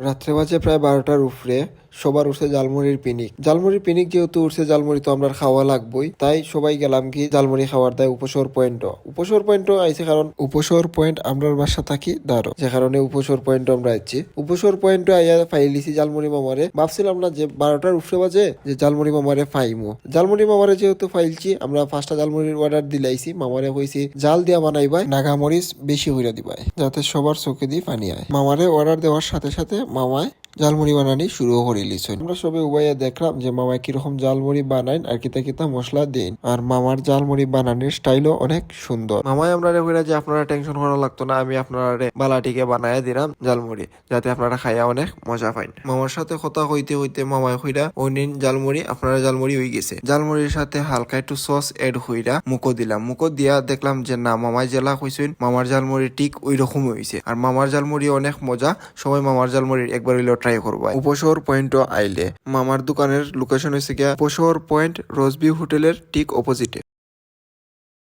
রাত্রে বাজে প্রায় বারোটার উপরে। সবার উঠছে জালমুড়ির পিনিক। জালমুড়ির পিনিক যেহেতু উঠছে জালমুড়ি তো আমরা খাওয়া লাগবেই, তাই সবাই গেলাম কি জালমুড়ি খাওয়ার দেয় উপসর পয়েন্ট উপসর পয়েন্ট আইছে কারণ উপসর পয়েন্ট আমরার বাসা থাকি দাঁড়ো যে কারণে উপসর পয়েন্ট আমরা আইছি। উপসর পয়েন্ট আইয়া ফাইলিছি জালমুড়ি মামারে। ভাবছিলাম না যে বারোটার উপরে বাজে যে জালমুড়ি মামারে ফাইমো। জালমুড়ি মামারে যেহেতু ফাইলছি আমরা পাঁচটা জালমুড়ির অর্ডার দিলাইছি। মামারে কইছি জাল দিয়া বানাইবাই, নাগামরিচ বেশি হইরা দিবাই, যাতে সবার চোখে দিয়ে পানি আয়। মামারে অর্ডার দেওয়ার সাথে সাথে মামায় জালমুড়ি বানানি শুরু করে লিছেন আমরা সবাই উবাইয়া দেখলাম যে মামা কীরকম জালমুড়ি বানাইন আর কিতা কিতা মশলা দিন। আর মামার জালমুড়ি বানানোর স্টাইলও অনেক সুন্দর। মামাই আমরা কইরা যে আপনারা টেনশন করা লাগতো না, আমি আপনারা বালাটিকে বানায় দিলাম জালমুড়ি যাতে আপনারা খাইয়া অনেক মজা পাইন। মামার সাথে কথা হইতে হইতে মামাই কইরা ও নিন জালমুড়ি আপনারা জালমুড়ি হয়ে গেছে। জালমুড়ির সাথে হালকা একটু সস এড হইরা মুখো দিলাম। মুখো দিয়া দেখলাম যে না, মামাই জেলা কইছেন, মামার জালমুড়ি ঠিক ওই রকম হয়েছে আর মামার জালমুড়ি অনেক মজা, সবাই মামার জালমুড়ি একবার হইলেও ট্রাই করবা। উপশহর পয়েন্টও আইলে মামার দোকানের লোকেশন হয়েছে গিয়া উপশহর পয়েন্ট রোজবি হোটেলের ঠিক অপোজিটে